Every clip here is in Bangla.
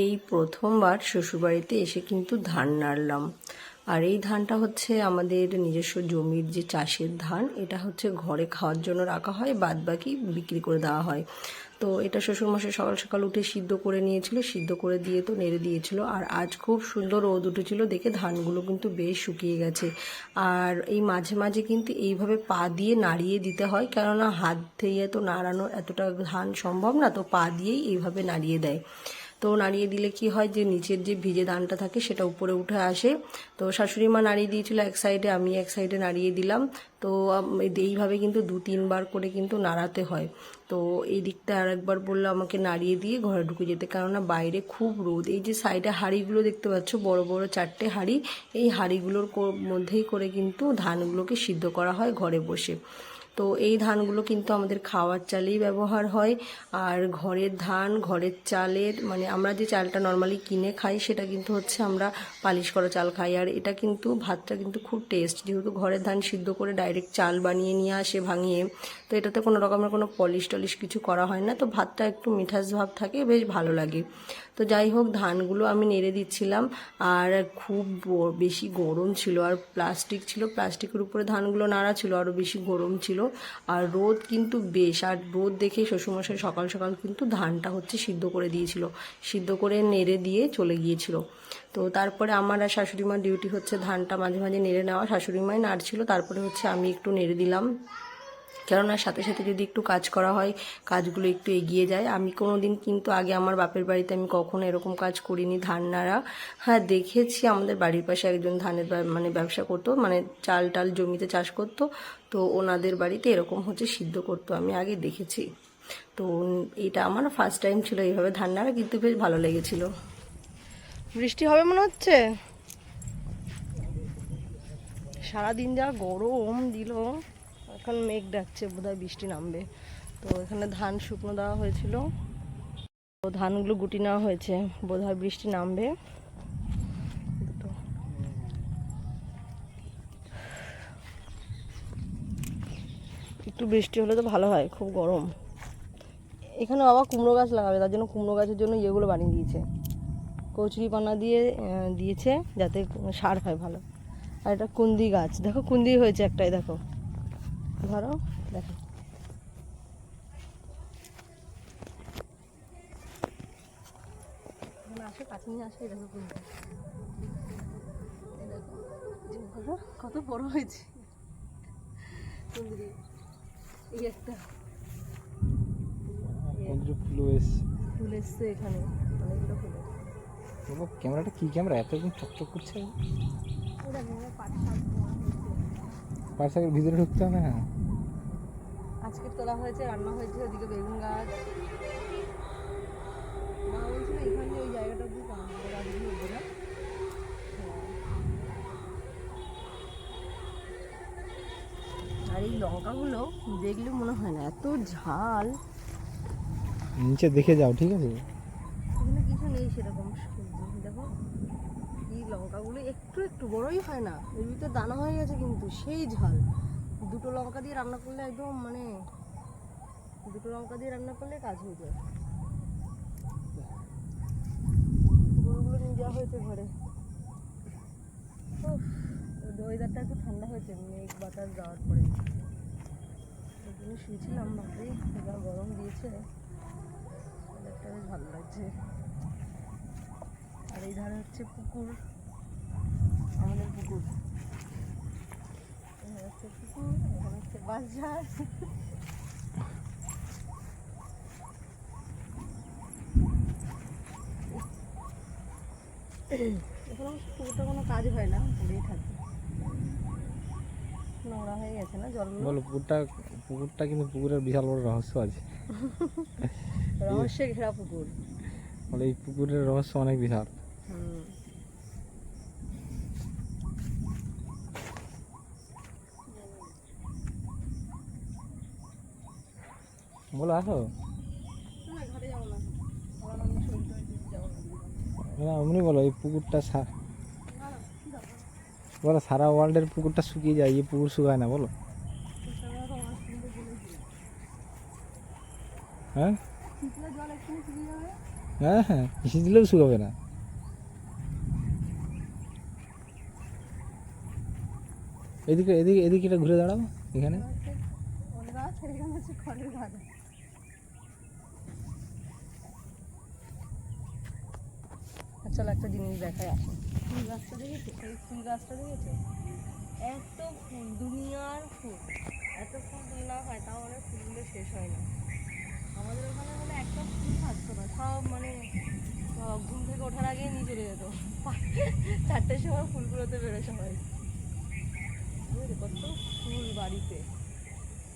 এই প্রথমবার শ্বশুরবাড়িতে এসে কিন্তু ধান নাড়লাম। আর এই ধানটা হচ্ছে আমাদের নিজস্ব জমির যে চাষের ধান, এটা হচ্ছে ঘরে খাওয়ার জন্য রাখা হয় বাদ বাকি বিক্রি করে দেওয়া হয়। তো এটা শ্বশুরমশাই সকাল সকাল উঠে সিদ্ধ করে নিয়েছিল, সিদ্ধ করে দিয়ে তো নেড়ে দিয়েছিল। আর আজ খুব সুন্দর রোদ উঠেছিল, দেখে ধানগুলো কিন্তু বেশ শুকিয়ে গেছে। আর এই মাঝে মাঝে কিন্তু এইভাবে পা দিয়ে নাড়িয়ে দিতে হয়, কেননা হাত দিয়ে তো নাড়ানো এতটা ধান সম্ভব না, তো পা দিয়েই এইভাবে নাড়িয়ে দেয়। তো নাড়িয়ে দিলে কি হয় যে নিচের যে ভিজে ধানটা থাকে সেটা উপরে উঠে আসে। তো শাশুড়ি মা নাড়িয়ে দিয়েছিল এক সাইডে আমি এক সাইডে নাড়িয়ে দিলাম। তো এইভাবে কিন্তু দু তিনবার করে কিন্তু নাড়াতে হয়। তো এই দিকটা আর একবার বলল আমাকে নাড়িয়ে দিয়ে ঘরে ঢুকে যেতে, কেননা বাইরে খুব রোদ। এই যে সাইডে হাঁড়িগুলো দেখতে পাচ্ছ, বড় বড় চারটে হাঁড়ি, এই হাঁড়িগুলোর মধ্যেই করে কিন্তু ধানগুলোকে সিদ্ধ করা হয় ঘরে বসে। তো এই ধানগুলো কিন্তু আমাদের খাওয়ার চালেই ব্যবহার হয়। আর ঘরের ধান, ঘরের চালের মানে আমরা যে চালটা নর্মালি কিনে খাই, সেটা কিন্তু হচ্ছে আমরা পালিশ করা চাল খাই। আর এটা কিন্তু ভাতটা কিন্তু খুব টেস্ট যেহেতু ঘরের ধান সিদ্ধ করে ডাইরেক্ট চাল বানিয়ে নিয়ে আসে, ভাঙিয়ে, তো এটাতে কোনো রকমের কোনো পলিশ টলিশ কিছু করা হয় না। তো ভাতটা একটু মিঠাস ভাব থাকে, বেশ ভালো লাগে। তো যাই হোক, ধানগুলো আমি নেড়ে দিচ্ছিলাম। আর খুব বেশি গরম ছিল। আর প্লাস্টিক ছিল। প্লাস্টিকের উপরে ধানগুলো নাড়া ছিল আরও বেশি গরম ছিল। আর রোদ কিন্তু বেশ, আর রোদ দেখে শ্বশুরমশাই সকাল সকাল কিন্তু ধানটা হচ্ছে সিদ্ধ করে দিয়েছিল। সিদ্ধ করে নেড়ে দিয়ে চলে গিয়েছিল। তো তারপরে আমার আর শাশুড়ি মার ডিউটি হচ্ছে ধানটা মাঝে মাঝে নেড়ে নেওয়া। শাশুড়ি মাই নাড়ছিল। তারপরে হচ্ছে আমি একটু নেড়ে দিলাম। কেননা সাথে সাথে যদি একটু কাজ করা হয়, কাজগুলো একটু এগিয়ে যায়। আমি কোনো দিন কিন্তু আগে আমার বাপের বাড়িতে আমি কখনো এরকম কাজ করিনি। ধান নাড়া হ্যাঁ দেখেছি আমাদের বাড়ির পাশে একজন ধানের মানে ব্যবসা করতো মানে চাল টাল জমিতে চাষ করতো। তো ওনাদের বাড়িতে এরকম হচ্ছে, সিদ্ধ করতো। আমি আগে দেখেছি। তো এটা আমার ফার্স্ট টাইম ছিল এইভাবে ধান নাড়া কিন্তু বেশ ভালো লেগেছিল। বৃষ্টি হবে মনে হচ্ছে? সারাদিন যা গরম দিল। এখন মেঘ ডাকছে, বোধহয় বৃষ্টি নামবে। তো এখানে ধান শুকনো দেওয়া হয়েছিল। তো ধানগুলো গুটি নেওয়া হয়েছে, বোধহয় বৃষ্টি নামবে। একটু বৃষ্টি হলে তো ভালো হয়, খুব গরম। এখানে বাবা কুমড়ো গাছ লাগাবে, তার জন্য কুমড়ো গাছের জন্য ইয়েগুলো বানিয়ে দিয়েছে। কচুরি পানা দিয়ে দিয়েছে যাতে সার হয় ভালো। আর এটা কুন্দি গাছ, দেখো কুন্দি হয়েছে একটাই, দেখো। ধরো দেখো। এখানে আসে কাছে নিয়ে আসে দেখো দেখো, কত বড় হয়েছে। এই একটা। ফুল এসছে। ফুল এসছে এখানে অনেকগুলো ফুল ক্যামেরাটা কি ক্যামেরা? এত একদম চকচক করছে। এই দেখো, আমার পাট শাক তোলা হয়েছে। পার্সাকের ভিতরে ঢুকতে হবে হ্যাঁ। আজকে তোলা হয়েছে রান্না হয়েছে ওদিকে বেগুন গাছ। মা বলছিল এখানে ওই জায়গাটা উঠবে না। আর এই লঙ্কাগুলো দেখলে মনে হয় না এত ঝাল। নিচে দেখে যাও ঠিক আছে? এখানে কিছু নেই সেরকম। লঙ্কাগুলো একটু একটু বড়ই হয় না, এর ভিতরে দানা হয়ে গেছে কিন্তু, সেই ঝাল। দুটো লঙ্কা দিয়ে রান্না করলে একদম মানে দুটো লঙ্কা দিয়ে রান্না করলে কাজ হয়ে যায়। গরুগুলো নিয়ে যাওয়া হয়েছে ঘরে। ওয়েদারটা একটু ঠান্ডা হয়েছে, মেঘ বাতাস যাওয়ার পরে। জন্য শুয়েছিলাম ভাবে যা গরম দিয়েছে। ওয়েদারটা বেশ ভালো লাগছে। আর এই ধারে হচ্ছে পুকুর। আমাদের পুকুর। এখানে বাজার। অবশ্য পুকুরটা কোনো কাজ হয় না পড়েই থাকে। নোংরা হয়ে গেছে না জলগুলো? বলো পুকুরটা পুকুরটা কিন্তু পুকুরের বিশাল বড় রহস্য আছে। রহস্যে ঘেরা পুকুর। বলে এই পুকুরের রহস্য অনেক বিশাল। হুম। বলো, আসো। না ঘরে যাব না আমার আমি শরীর টরীর দিতে যাব না না এমনি বলো, এই পুকুরটা বলো, সারা ওয়ার্ল্ডের পুকুরটা শুকিয়ে যায়, এই পুকুর শুকায় না, বলো। হ্যাঁ? হ্যাঁ হ্যাঁ বৃষ্টি দিলেও শুকাবে না। এদিকে এদিকে এদিকে এটা ঘুরে দাঁড়াও, এখানে। চলো একটা জিনিস দেখায় আসে। ফুল গাছটা দেখেছ? এই ফুল গাছটা দেখেছ? এত ফুল, দুনিয়ার ফুল। এত ফুল না হয়, তাও অনেক ফুলগুলো শেষ হয় না। আমাদের ওখানে মানে একটা ফুল থাকতো না, সব মানে ঘুম থেকে ওঠার আগেই নিয়ে চলে যেত। চারটের সময় ফুলগুলোতে বেরো সবাই কত ফুল বাড়িতে।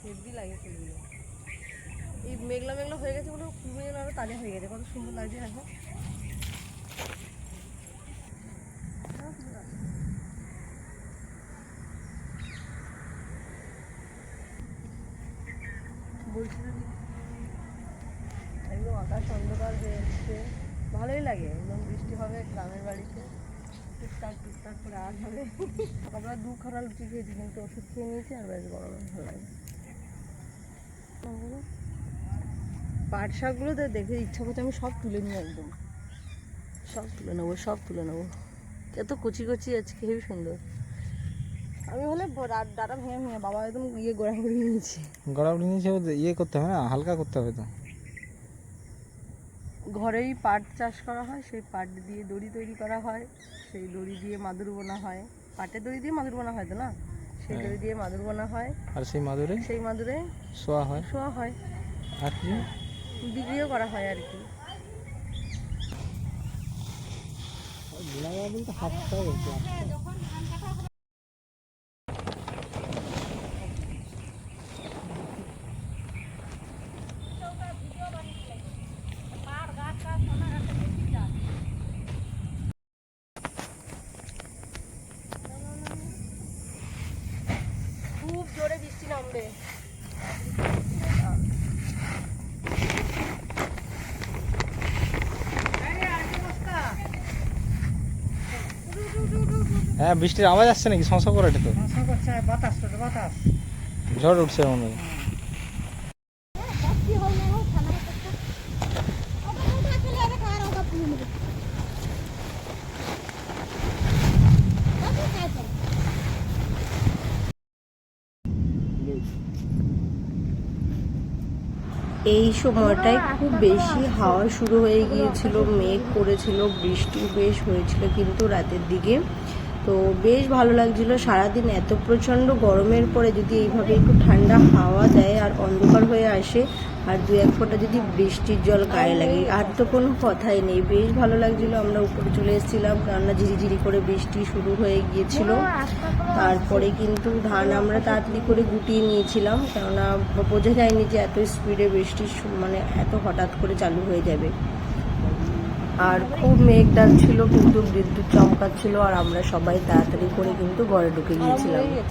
হেভি লাগে ফুলগুলো। এই মেঘলা মেঘলা হয়ে গেছে বলে ফুলগুলো যেন আরও তাজা হয়ে গেছে, কত সুন্দর লাগছে দেখো বলছি যদি একদম আকাশ অন্ধকার ভালোই লাগে একদম বৃষ্টি হবে গ্রামের বাড়িতে, টুকটাক টুকটাক করে আর হবে। আমরা দুখানা লুচি খেয়েছি, কিন্তু ওষুধ খেয়ে নিয়েছি আর বেশ গরমে ভালো লাগে পাট শাকগুলো তো দেখে ইচ্ছা করছে আমি সব তুলে নিই একদম। সব তুলে নেব, সব তুলে নেব। এত কচি কচি আছে হেবি সুন্দর। আমি হলে ডাটা ভেঙে ভেঙে বাবা একদম ইয়ে গোড়া করে নিয়েছি। গড়াগড়ি নিচে ইয়ে করতে হবে না, হালকা করতে হবে তো। ঘরেই পাট চাষ করা হয় সেই পাট দিয়ে দড়ি তৈরি করা হয় সেই দড়ি দিয়ে মাদুর বোনা হয়। পাটের দড়ি দিয়ে মাদুর বোনা হয় তো না? সেই দড়ি দিয়ে মাদুর বোনা হয়। আর সেই মাদুরে? সেই মাদুরে শোয়া হয়। শোয়া হয়। আর কি? বিক্রিও করা হয় আর কি। বলতে বৃষ্টি হ্যাঁ বৃষ্টির আওয়াজ আসছে নাকি? শশা করে এটা তো। ঝড় উঠছে মনে হয়। এই সময়টায় খুব বেশি হাওয়া শুরু হয়ে গিয়েছিল, মেঘ করেছিল বৃষ্টি বেশ হয়েছিল, কিন্তু রাতের দিকে তো বেশ ভালো লাগছিল। সারাদিন এত প্রচণ্ড গরমের পরে যদি এইভাবে একটু ঠান্ডা হাওয়া দেয় আর অন্ধকার হয়ে আসে, আর দু এক ফোঁটা যদি বৃষ্টির জল গায়ে লাগে, আর তো কোনো কথাই নেই। বেশ ভালো লাগছিল, আমরা উপরে চলে এসেছিলাম কেননা ঝিরিঝিরি করে বৃষ্টি শুরু হয়ে গিয়েছিল। তারপরে কিন্তু ধান আমরা তাড়াতাড়ি করে গুটিয়ে নিয়েছিলাম, কেননা বোঝা যায়নি যে এত স্পিডে বৃষ্টি মানে এত হঠাৎ করে চালু হয়ে যাবে। আর খুব মেঘ ডাকছিল, কিন্তু বিদ্যুৎ চমকাচ্ছিল, আর আমরা সবাই তাড়াতাড়ি করে কিন্তু ঘরে ঢুকে গিয়েছিলাম।